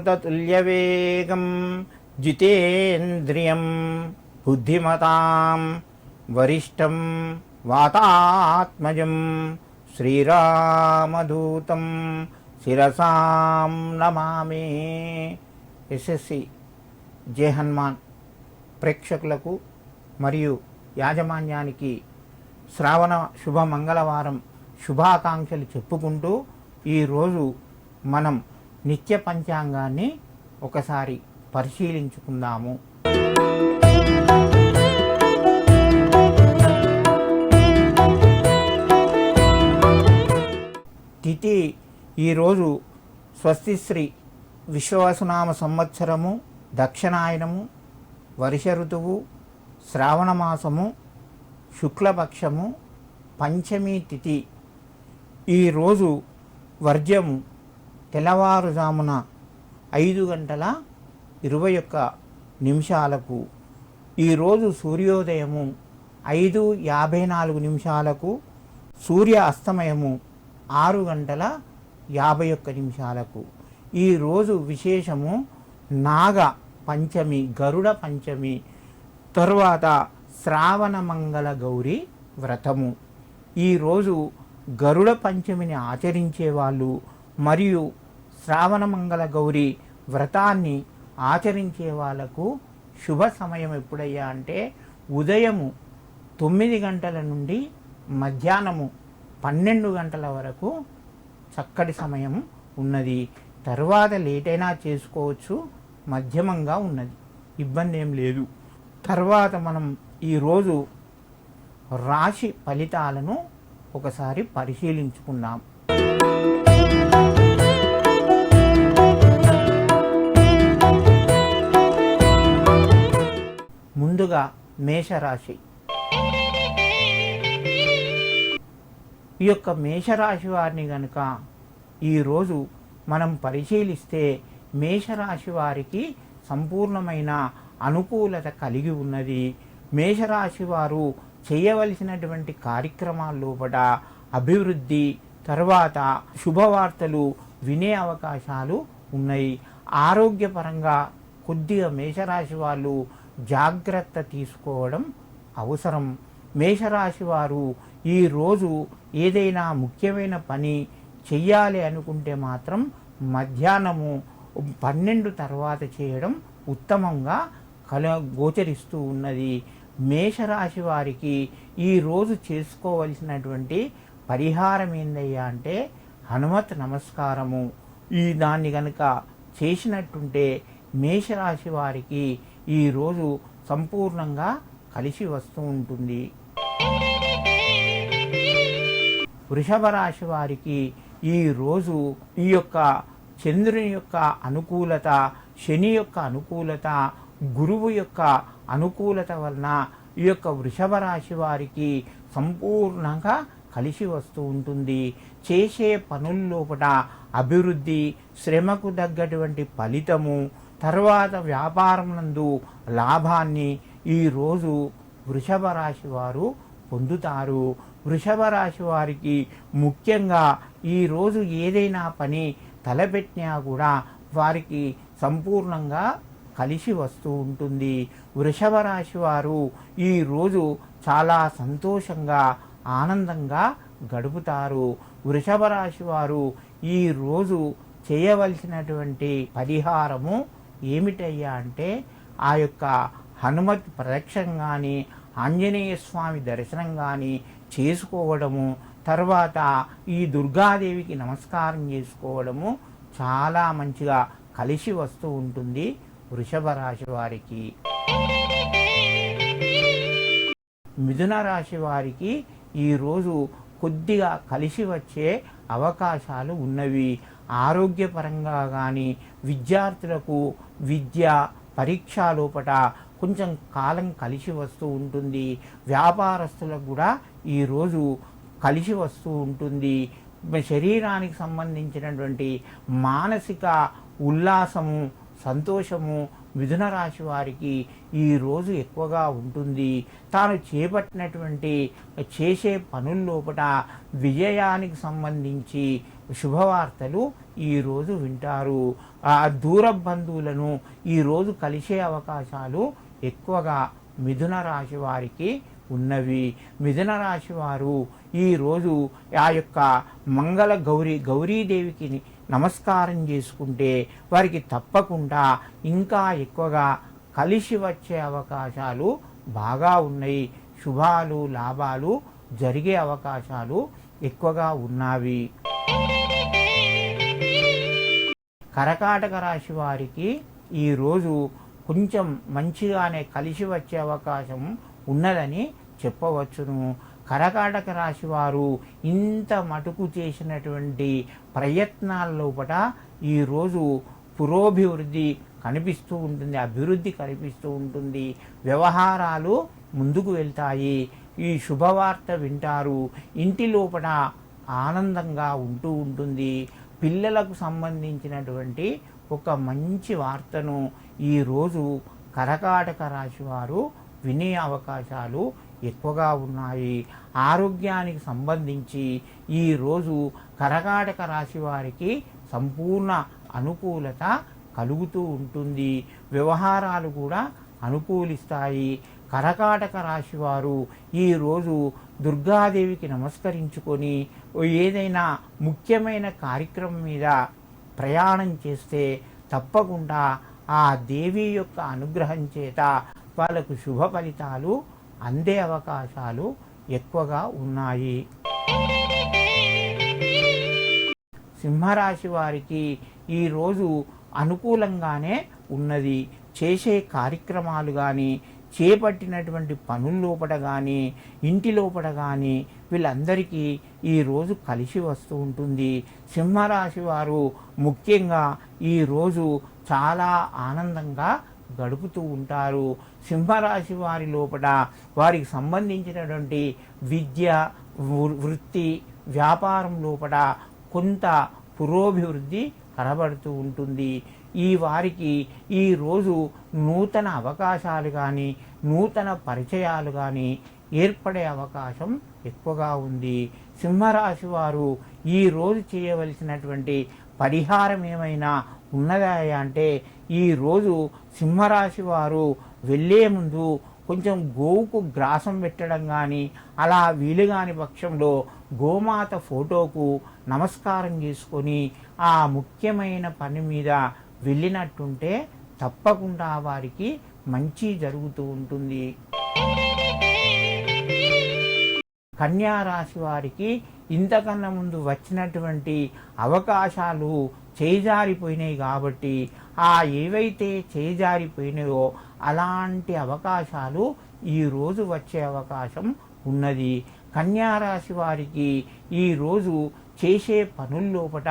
అమృతతుల్యవేగం జితేంద్రియం బుద్ధిమతాం వరిష్టం వాతాత్మజం శ్రీరామదూతం శిరసాం నమామి. ఎస్ఎస్సి జే హనుమాన్. ప్రేక్షకులకు మరియు యాజమాన్యానికి శ్రావణ శుభ మంగళవారం శుభాకాంక్షలు చెప్పుకుంటూ ఈరోజు మనం నిత్య పంచాంగాన్ని ఒకసారి పరిశీలించుకుందాము. తిథి ఈరోజు స్వస్తిశ్రీ విశ్వవసునామ సంవత్సరము దక్షిణాయనము వర్ష ఋతువు శ్రావణ మాసము శుక్లపక్షము పంచమి తిథి. ఈరోజు వర్జము తెల్లవారుజామున ఐదు గంటల ఇరవై ఒక్క నిమిషాలకు ఈరోజు సూర్యోదయము ఐదు యాభై నాలుగు నిమిషాలకు సూర్య అస్తమయము ఆరు గంటల యాభై ఒక్క నిమిషాలకు. ఈరోజు విశేషము నాగ పంచమి గరుడ పంచమి తరువాత శ్రావణ మంగళ గౌరి వ్రతము. ఈరోజు గరుడ పంచమిని ఆచరించే వాళ్ళు మరియు శ్రావణ మంగళ గౌరి వ్రతాన్ని ఆచరించే వాళ్ళకు శుభ సమయం ఎప్పుడయ్యా అంటే ఉదయము తొమ్మిది గంటల నుండి మధ్యాహ్నము పన్నెండు గంటల వరకు చక్కటి సమయం ఉన్నది. తర్వాత లేట్ అయినా చేసుకోవచ్చు మధ్యమంగా ఉన్నది. ఇబ్బంది ఏం లేదు. తర్వాత మనం ఈరోజు రాశి ఫలితాలను ఒకసారి పరిశీలించుకుందాం. ముందుగా మేషరాశి. ఈ యొక్క మేషరాశి వారిని గనుక ఈరోజు మనం పరిశీలిస్తే మేషరాశి వారికి సంపూర్ణమైన అనుకూలత కలిగి ఉన్నది. మేషరాశి వారు చేయవలసినటువంటి కార్యక్రమాల లోపల అభివృద్ధి తర్వాత శుభవార్తలు వినే అవకాశాలు ఉన్నాయి. ఆరోగ్యపరంగా కొద్దిగా మేషరాశి వాళ్ళు జాగ్రత్త తీసుకోవడం అవసరం. మేషరాశి వారు ఈరోజు ఏదైనా ముఖ్యమైన పని చెయ్యాలి అనుకుంటే మాత్రం మధ్యాహ్నము పన్నెండు తర్వాత చేయడం ఉత్తమంగా కల గోచరిస్తూ ఉన్నది. మేషరాశి వారికి ఈరోజు చేసుకోవలసినటువంటి పరిహారం ఏందయ్యా అంటే హనుమత్ నమస్కారము. ఈ దాన్ని కనుక చేసినట్టుంటే మేషరాశి వారికి ఈరోజు సంపూర్ణంగా కలిసి వస్తూ ఉంటుంది. వృషభ రాశి వారికి ఈరోజు ఈ యొక్క చంద్రుని యొక్క అనుకూలత శని యొక్క అనుకూలత గురువు యొక్క అనుకూలత వలన ఈ యొక్క వృషభ రాశి వారికి సంపూర్ణంగా కలిసి వస్తూ ఉంటుంది. చేసే పనుల్లోపట అభివృద్ధి శ్రమకు తగ్గటువంటి ఫలితము తర్వాత వ్యాపారం నందు లాభాన్ని ఈరోజు వృషభ రాశి వారు పొందుతారు. వృషభ రాశి వారికి ముఖ్యంగా ఈరోజు ఏదైనా పని తలపెట్టినా కూడా వారికి సంపూర్ణంగా కలిసి వస్తూ ఉంటుంది. వృషభ రాశి వారు ఈరోజు చాలా సంతోషంగా ఆనందంగా గడుపుతారు. వృషభ రాశి వారు ఈరోజు చేయవలసినటువంటి పరిహారము ఏమిటయ్యా అంటే ఆ యొక్క హనుమత్ ప్రదక్షిణ కానీ ఆంజనేయ స్వామి దర్శనం కానీ చేసుకోవడము తర్వాత ఈ దుర్గాదేవికి నమస్కారం చేసుకోవడము చాలా మంచిగా కలిసి వస్తూ ఉంటుంది వృషభ రాశి వారికి. మిథున రాశి వారికి ఈరోజు కొద్దిగా కలిసి వచ్చే అవకాశాలు ఉన్నవి. ఆరోగ్యపరంగా కానీ విద్యార్థులకు విద్య పరీక్ష లోపట కొంచెం కాలం కలిసి వస్తూ ఉంటుంది. వ్యాపారస్తులకు కూడా ఈరోజు కలిసి వస్తూ ఉంటుంది. శరీరానికి సంబంధించినటువంటి మానసిక ఉల్లాసము సంతోషము మిథున రాశి వారికి ఈ రోజు ఎక్కువగా ఉంటుంది. తాను చేపట్టినటువంటి చేసే పనుల లోపల విజయానికి సంబంధించి శుభవార్తలు ఈరోజు వింటారు. ఆ దూర బంధువులను ఈరోజు కలిసే అవకాశాలు ఎక్కువగా మిథున రాశి వారికి ఉన్నవి. మిథున రాశి వారు ఈరోజు ఆ యొక్క మంగళ గౌరీ గౌరీదేవికి నమస్కారం చేసుకుంటే వారికి తప్పకుండా ఇంకా ఎక్కువగా కలిసి వచ్చే అవకాశాలు బాగా ఉన్నాయి. శుభాలు లాభాలు జరిగే అవకాశాలు ఎక్కువగా ఉన్నవి. కరకాటక రాశి వారికి ఈరోజు కొంచెం మంచిగానే కలిసి వచ్చే అవకాశం ఉన్నదని చెప్పవచ్చును. కరకాటక రాశి వారు ఇంత మటుకు చేసినటువంటి ప్రయత్నాల లోపల ఈరోజు పురోభివృద్ధి కనిపిస్తూ ఉంటుంది అభివృద్ధి కనిపిస్తూ ఉంటుంది. వ్యవహారాలు ముందుకు వెళ్తాయి. ఈ శుభవార్త వింటారు. ఇంటి లోపల ఆనందంగా ఉంటూ ఉంటుంది. పిల్లలకు సంబంధించినటువంటి ఒక మంచి వార్తను ఈరోజు కరకాటక రాశి వారు వినే అవకాశాలు ఎక్కువగా ఉన్నాయి. ఆరోగ్యానికి సంబంధించి ఈరోజు కరకాటక రాశి వారికి సంపూర్ణ అనుకూలత కలుగుతూ ఉంటుంది. వ్యవహారాలు కూడా అనుకూలిస్తాయి. కరకాటక రాశి వారు ఈరోజు దుర్గాదేవికి నమస్కరించుకొని ఏదైనా ముఖ్యమైన కార్యక్రమం మీద ప్రయాణం చేస్తే తప్పకుండా ఆ దేవి యొక్క అనుగ్రహం చేత వాళ్ళకు శుభ ఫలితాలు అందే అవకాశాలు ఎక్కువగా ఉన్నాయి. సింహరాశి వారికి ఈరోజు అనుకూలంగానే ఉన్నది. చేసే కార్యక్రమాలు కానీ చేపట్టినటువంటి పనుల లోపల కానీ ఇంటి లోపల కానీ వీళ్ళందరికీ ఈరోజు కలిసి వస్తూ ఉంటుంది. సింహరాశి వారు ముఖ్యంగా ఈరోజు చాలా ఆనందంగా గడుపుతూ ఉంటారు. సింహరాశి వారి లోపల వారికి సంబంధించినటువంటి విద్య వృత్తి వ్యాపారం లోపల కొంత పురోభివృద్ధి కనబడుతూ ఉంటుంది. ఈ వారికి ఈరోజు నూతన అవకాశాలు కానీ నూతన పరిచయాలు కానీ ఏర్పడే అవకాశం ఎక్కువగా ఉంది. సింహరాశి వారు ఈరోజు చేయవలసినటువంటి పరిహారం ఏమైనా ఉన్నదా అంటే ఈరోజు సింహరాశి వారు వెళ్ళే ముందు కొంచెం గోవుకు గ్రాసం పెట్టడం కానీ అలా వీలు కాని పక్షంలో గోమాత ఫోటోకు నమస్కారం చేసుకొని ఆ ముఖ్యమైన పని మీద వెళ్ళినట్టుంటే తప్పకుండా వారికి మంచి జరుగుతూ ఉంటుంది. కన్యా రాశి వారికి ఇంతకన్నా ముందు వచ్చినటువంటి అవకాశాలు చేజారిపోయినాయి కాబట్టి ఆ ఏవైతే చేజారిపోయినాయో అలాంటి అవకాశాలు ఈరోజు వచ్చే అవకాశం ఉన్నది. కన్యారాశి వారికి ఈరోజు చేసే పనుల్లోపట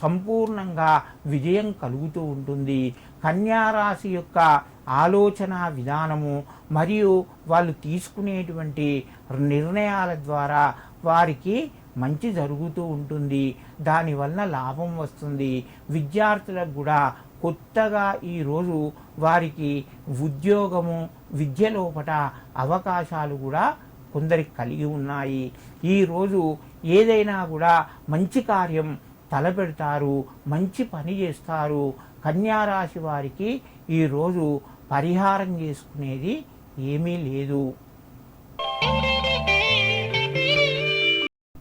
సంపూర్ణంగా విజయం కలుగుతూ ఉంటుంది. కన్యారాశి యొక్క ఆలోచన విధానము మరియు వాళ్ళు తీసుకునేటువంటి నిర్ణయాల ద్వారా వారికి మంచి జరుగుతూ ఉంటుంది. దానివల్ల లాభం వస్తుంది. విద్యార్థులకు కూడా కొత్తగా ఈరోజు వారికి ఉద్యోగము విద్య లోపట అవకాశాలు కూడా కొందరికి కలిగి ఉన్నాయి. ఈరోజు ఏదైనా కూడా మంచి కార్యం తలపెడతారు మంచి పని చేస్తారు. కన్యారాశి వారికి ఈరోజు పరిహారం చేసుకునేది ఏమీ లేదు.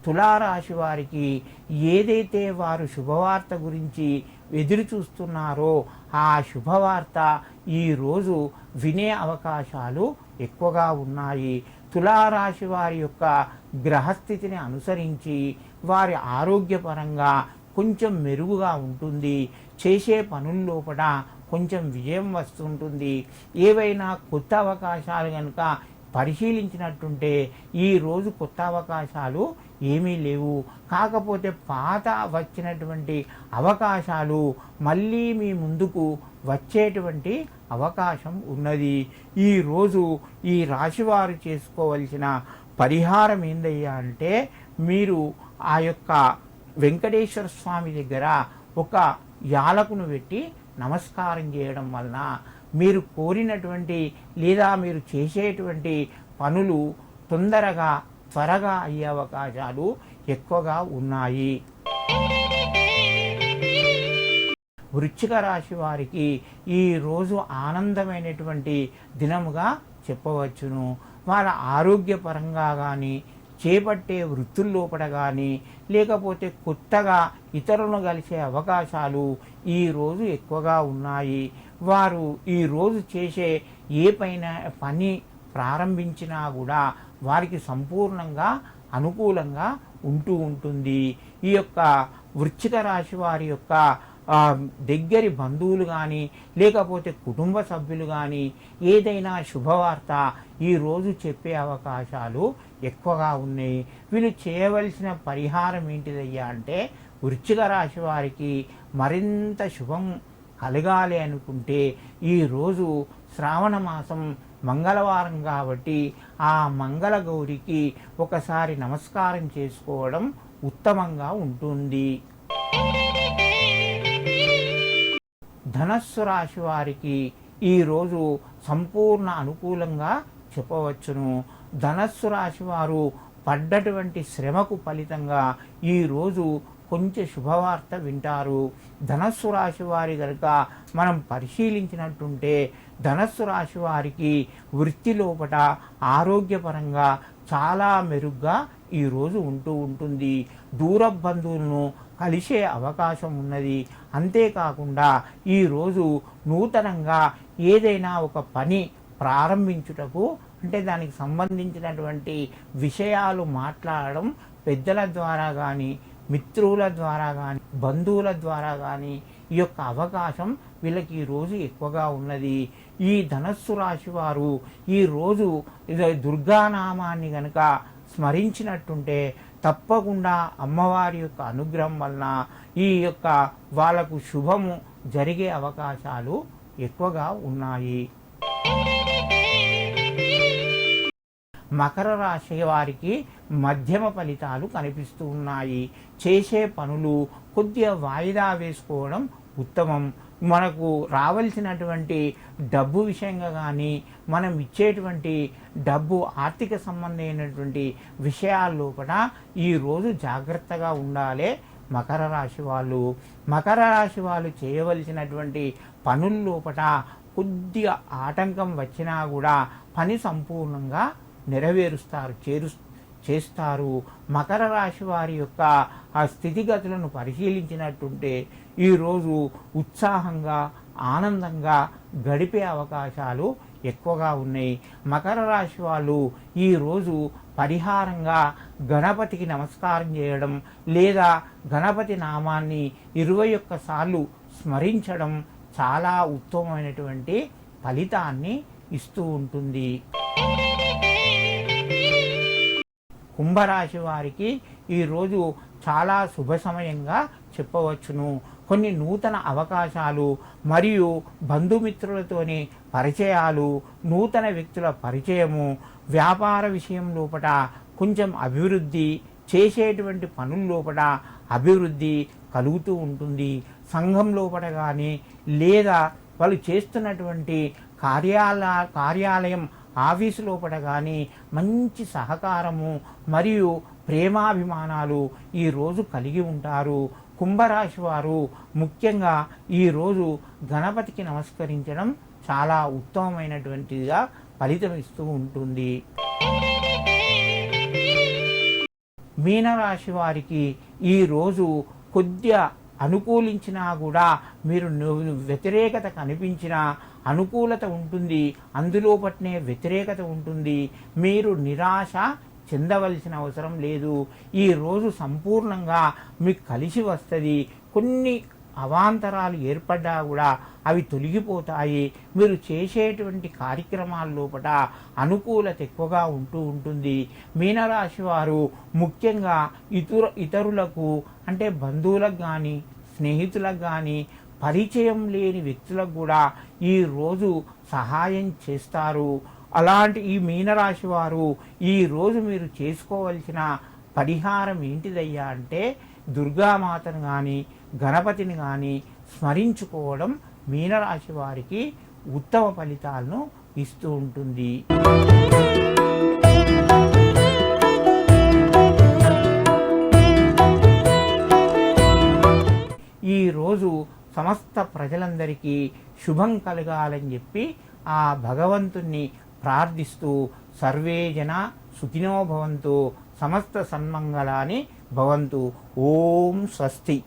తులారాశి వారికి ఏదైతే వారు శుభవార్త గురించి ఎదురు చూస్తున్నారో ఆ శుభవార్త ఈరోజు వినే అవకాశాలు ఎక్కువగా ఉన్నాయి. తులారాశి వారి యొక్క గ్రహస్థితిని అనుసరించి వారి ఆరోగ్యపరంగా కొంచెం మెరుగుగా ఉంటుంది. చేసే పనుల లోపల కొంచెం విజయం వస్తుంటుంది. ఏవైనా కొత్త అవకాశాలు కనుక పరిశీలించినట్టుంటే ఈరోజు కొత్త అవకాశాలు ఏమీ లేవు. కాకపోతే పాత వచ్చినటువంటి అవకాశాలు మళ్ళీ మీ ముందుకు వచ్చేటువంటి అవకాశం ఉన్నది. ఈరోజు ఈ రాశివారు చేసుకోవలసిన పరిహారం ఏందయ్యా అంటే మీరు ఆ యొక్క వెంకటేశ్వర స్వామి దగ్గర ఒక యాలకును పెట్టి నమస్కారం చేయడం వలన మీరు కోరినటువంటి లేదా మీరు చేసేటువంటి పనులు తొందరగా త్వరగా అయ్యే అవకాశాలు ఎక్కువగా ఉన్నాయి. వృచ్చిక రాశి వారికి ఈ రోజు ఆనందమైనటువంటి దినముగా చెప్పవచ్చును. వారి ఆరోగ్యపరంగా కానీ చేపట్టే వృత్తుల్లోపట కానీ లేకపోతే కొత్తగా ఇతరులను కలిసే అవకాశాలు ఈ రోజు ఎక్కువగా ఉన్నాయి. వారు ఈరోజు చేసే ఏ పైన పని ప్రారంభించినా కూడా వారికి సంపూర్ణంగా అనుకూలంగా ఉంటూ ఉంటుంది. ఈ యొక్క వృచ్చిక రాశి వారి యొక్క దగ్గరి బంధువులు కానీ లేకపోతే కుటుంబ సభ్యులు కానీ ఏదైనా శుభవార్త ఈరోజు చెప్పే అవకాశాలు ఎక్కువగా ఉన్నాయి. వీళ్ళు చేయవలసిన పరిహారం ఏంటిదయ్యా అంటే వృశ్చిక రాశి వారికి మరింత శుభం కలగాలి అనుకుంటే ఈరోజు శ్రావణ మాసం మంగళవారం కాబట్టి ఆ మంగళ గౌరికి ఒకసారి నమస్కారం చేసుకోవడం ఉత్తమంగా ఉంటుంది. ధనస్సు రాశి వారికి ఈరోజు సంపూర్ణ అనుకూలంగా చెప్పవచ్చును. ధనస్సు రాశి వారు పడ్డటువంటి శ్రమకు ఫలితంగా ఈరోజు కొంచెం శుభవార్త వింటారు. ధనస్సు రాశి వారి కనుక మనం పరిశీలించినట్టుంటే ధనస్సు రాశి వారికి వృత్తి లోపట ఆరోగ్యపరంగా చాలా మెరుగ్గా ఈరోజు ఉంటూ ఉంటుంది. దూర బంధువులను కలిసే అవకాశం ఉన్నది. అంతేకాకుండా ఈరోజు నూతనంగా ఏదైనా ఒక పని ప్రారంభించుటకు అంటే దానికి సంబంధించినటువంటి విషయాలు మాట్లాడడం పెద్దల ద్వారా కానీ మిత్రుల ద్వారా కానీ బంధువుల ద్వారా కానీ ఈ యొక్క అవకాశం వీళ్ళకి ఈ రోజు ఎక్కువగా ఉన్నది. ఈ ధనస్సు రాశి వారు ఈ రోజు ఇది దుర్గానామాన్ని గనక స్మరించినట్టుంటే తప్పకుండా అమ్మవారి యొక్క అనుగ్రహం వలన ఈ యొక్క వాళ్ళకు శుభము జరిగే అవకాశాలు ఎక్కువగా ఉన్నాయి. మకర రాశి వారికి మధ్యమ ఫలితాలు కనిపిస్తూ ఉన్నాయి. చేసే పనులు కొద్దిగా వాయిదా వేసుకోవడం ఉత్తమం. మనకు రావాల్సినటువంటి డబ్బు విషయంగా కానీ మనం ఇచ్చేటువంటి డబ్బు ఆర్థిక సంబంధమైనటువంటి విషయాల్లో కూడా ఈరోజు జాగ్రత్తగా ఉండాలి. మకర రాశి వాళ్ళు మకర రాశి వాళ్ళు చేయవలసినటువంటి పనుల లోపల కొద్దిగా ఆటంకం వచ్చినా కూడా పని సంపూర్ణంగా నెరవేరుస్తారు చేరు చేస్తారు. మకర రాశి వారి యొక్క ఆ స్థితిగతులను పరిశీలించినట్టుంటే ఈరోజు ఉత్సాహంగా ఆనందంగా గడిపే అవకాశాలు ఎక్కువగా ఉన్నాయి. మకర రాశి వాళ్ళు ఈరోజు పరిహారంగా గణపతికి నమస్కారం చేయడం లేదా గణపతి నామాన్ని ఇరవై ఒక్కసార్లు స్మరించడం చాలా ఉత్తమమైనటువంటి ఫలితాన్ని ఇస్తూ ఉంటుంది. కుంభరాశి వారికి ఈరోజు చాలా శుభ సమయంగా చెప్పవచ్చును. కొన్ని నూతన అవకాశాలు మరియు బంధుమిత్రులతోని పరిచయాలు నూతన వ్యక్తుల పరిచయము వ్యాపార విషయం లోపల కొంచెం అభివృద్ధి చేసేటువంటి పనుల లోపల అభివృద్ధి కలుగుతూ ఉంటుంది. సంఘం లోపల కానీ లేదా వాళ్ళు చేస్తున్నటువంటి కార్యాల కార్యాలయం ఆఫీసు లోపల కానీ మంచి సహకారము మరియు ప్రేమాభిమానాలు ఈ రోజు కలిగి ఉంటారు. కుంభరాశి వారు ముఖ్యంగా ఈరోజు గణపతికి నమస్కరించడం చాలా ఉత్తమమైనటువంటిదిగా ఫలితం ఇస్తూ ఉంటుంది. మీనరాశి వారికి ఈరోజు కొద్దిగా అనుకూలించినా కూడా మీరు వ్యతిరేకత కనిపించినా అనుకూలత ఉంటుంది అందులో పట్నే వ్యతిరేకత ఉంటుంది. మీరు నిరాశ చెందవలసిన అవసరం లేదు. ఈ రోజు సంపూర్ణంగా మీకు కలిసి వస్తుంది. కొన్ని అవాంతరాలు ఏర్పడ్డా కూడా అవి తొలగిపోతాయి. మీరు చేసేటువంటి కార్యక్రమాల లోపల అనుకూలత ఎక్కువగా ఉంటూ ఉంటుంది. మీనరాశి వారు ముఖ్యంగా ఇతర ఇతరులకు అంటే బంధువులకు కానీ స్నేహితులకు కానీ పరిచయం లేని వ్యక్తులకు కూడా ఈ రోజు సహాయం చేస్తారు. అలాంటి ఈ మీనరాశి వారు ఈరోజు మీరు చేసుకోవలసిన పరిహారం ఏంటిదయ్యా అంటే దుర్గామాతను కానీ గణపతిని కానీ స్మరించుకోవడం మీనరాశి వారికి ఉత్తమ ఫలితాలను ఇస్తూ ఉంటుంది. ప్రజలందరికీ శుభం కలగాలని చెప్పి ఆ భగవంతుణ్ణి ప్రార్థిస్తూ సర్వే జన సుఖినో భవంతు సమస్త సన్మంగళాని భవంతు. ఓం స్వస్తి.